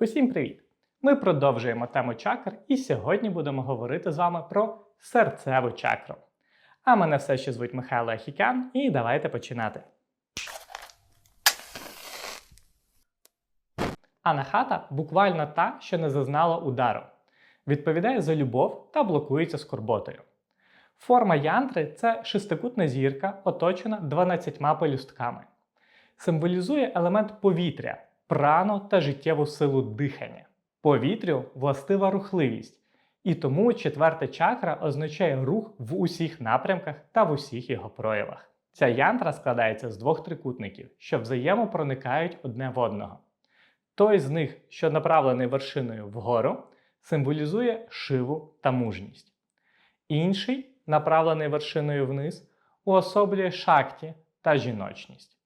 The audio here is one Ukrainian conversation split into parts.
Усім привіт! Ми продовжуємо тему чакр і сьогодні будемо говорити з вами про серцеву чакру. А мене все ще звуть Михайло Ахікян, і давайте починати. Анахата буквально та, що не зазнала удару. Відповідає за любов та блокується скорботою. Форма янтри це шестикутна зірка, оточена 12 пелюстками. Символізує елемент повітря, прану та життєву силу дихання. Повітрю властива рухливість, і тому четверта чакра означає рух в усіх напрямках та в усіх його проявах. Ця янтра складається з двох трикутників, що взаємопроникають одне в одного. Той з них, що направлений вершиною вгору, символізує шиву та мужність. Інший, направлений вершиною вниз, уособлює шакті та жіночність.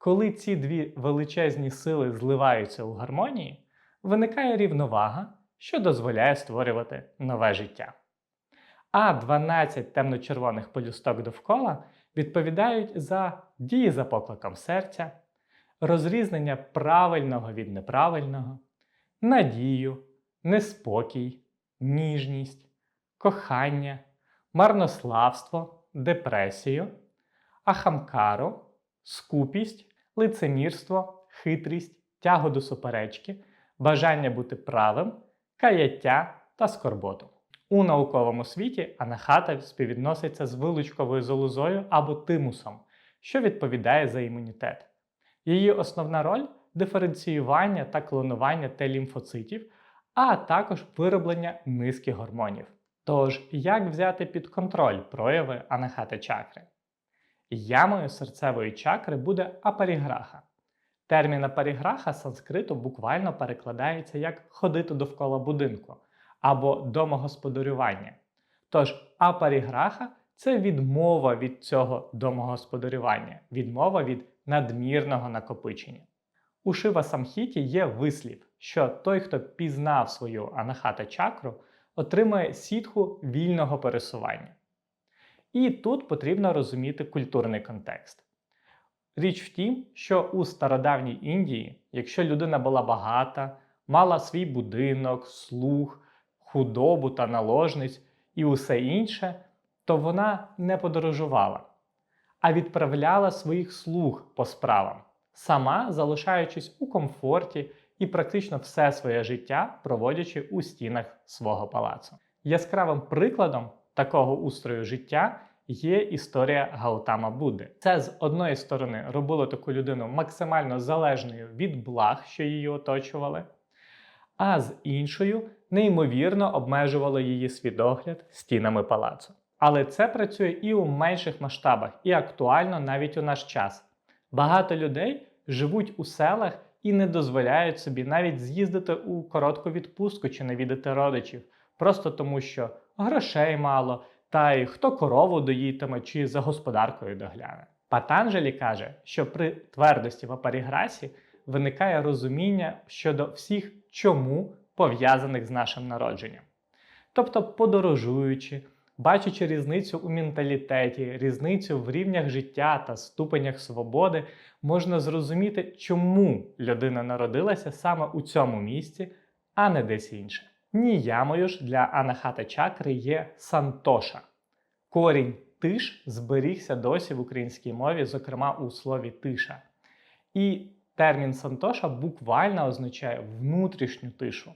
Коли ці дві величезні сили зливаються у гармонії, виникає рівновага, що дозволяє створювати нове життя. А 12 темно-червоних полюсток довкола відповідають за дії за покликом серця, розрізнення правильного від неправильного, надію, неспокій, ніжність, кохання, марнославство, депресію, ахамкару, скупість, лицемірство, хитрість, тягу до суперечки, бажання бути правим, каяття та скорботу. У науковому світі анахата співвідноситься з вилучковою залозою або тимусом, що відповідає за імунітет. Її основна роль диференціювання та клонування Т-лімфоцитів, а також вироблення низки гормонів. Тож, як взяти під контроль прояви анахати чакри? Ямою серцевої чакри буде апаріграха. Термін апаріграха санскриту буквально перекладається як ходити довкола будинку або домогосподарювання. Тож апаріграха це відмова від цього домогосподарювання, відмова від надмірного накопичення. У Шива Самхіті є вислів, що той, хто пізнав свою анахата чакру, отримує сітху вільного пересування. І тут потрібно розуміти культурний контекст. Річ в тім, що у стародавній Індії, якщо людина була багата, мала свій будинок, слуг, худобу та наложниць і усе інше, то вона не подорожувала, а відправляла своїх слуг по справам, сама залишаючись у комфорті і практично все своє життя проводячи у стінах свого палацу. Яскравим прикладом такого устрою життя є історія Гаутама Будди. Це з одної сторони робило таку людину максимально залежною від благ, що її оточували, а з іншою неймовірно обмежувало її свідогляд стінами палацу. Але це працює і у менших масштабах, і актуально навіть у наш час. Багато людей живуть у селах і не дозволяють собі навіть з'їздити у коротку відпустку чи навідати родичів, просто тому що грошей мало, та й хто корову доїтиме чи за господаркою догляне. Патанжелі каже, що при твердості в апаріграсі виникає розуміння щодо всіх чому пов'язаних з нашим народженням. Тобто, подорожуючи, бачачи різницю у менталітеті, різницю в рівнях життя та ступенях свободи, можна зрозуміти, чому людина народилася саме у цьому місці, а не десь інше. Ніямою ж для анахата чакри є сантоша. Корінь тиш зберігся досі в українській мові, зокрема у слові тиша. І термін сантоша буквально означає внутрішню тишу.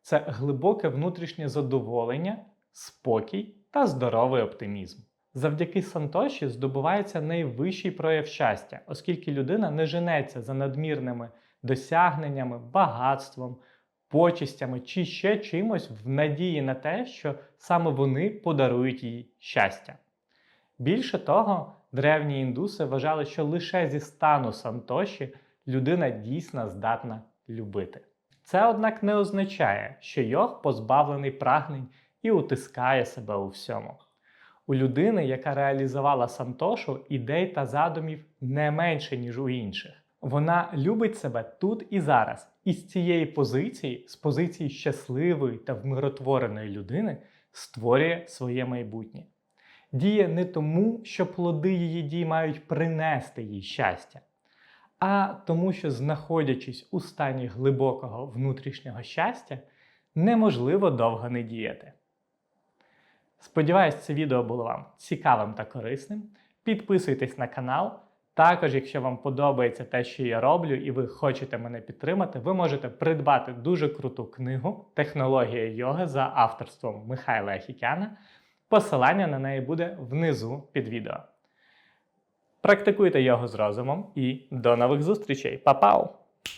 Це глибоке внутрішнє задоволення, спокій та здоровий оптимізм. Завдяки Сантоші здобувається найвищий прояв щастя, оскільки людина не женеться за надмірними досягненнями, багатством, почистями чи ще чимось в надії на те, що саме вони подарують їй щастя. Більше того, древні індуси вважали, що лише зі стану Сантоші людина дійсно здатна любити. Це, однак, не означає, що йог позбавлений прагнень і утискає себе у всьому. У людини, яка реалізувала Сантошу, ідей та задумів не менше, ніж у інших. Вона любить себе тут і зараз, і з цієї позиції, з позиції щасливої та вмиротвореної людини, створює своє майбутнє. Діє не тому, що плоди її дій мають принести їй щастя, а тому, що знаходячись у стані глибокого внутрішнього щастя, неможливо довго не діяти. Сподіваюсь, це відео було вам цікавим та корисним. Підписуйтесь на канал. Також, якщо вам подобається те, що я роблю, і ви хочете мене підтримати, ви можете придбати дуже круту книгу Технологія йоги за авторством Михайла Ахікяна. Посилання на неї буде внизу під відео. Практикуйте йогу з розумом і до нових зустрічей. Па-пау!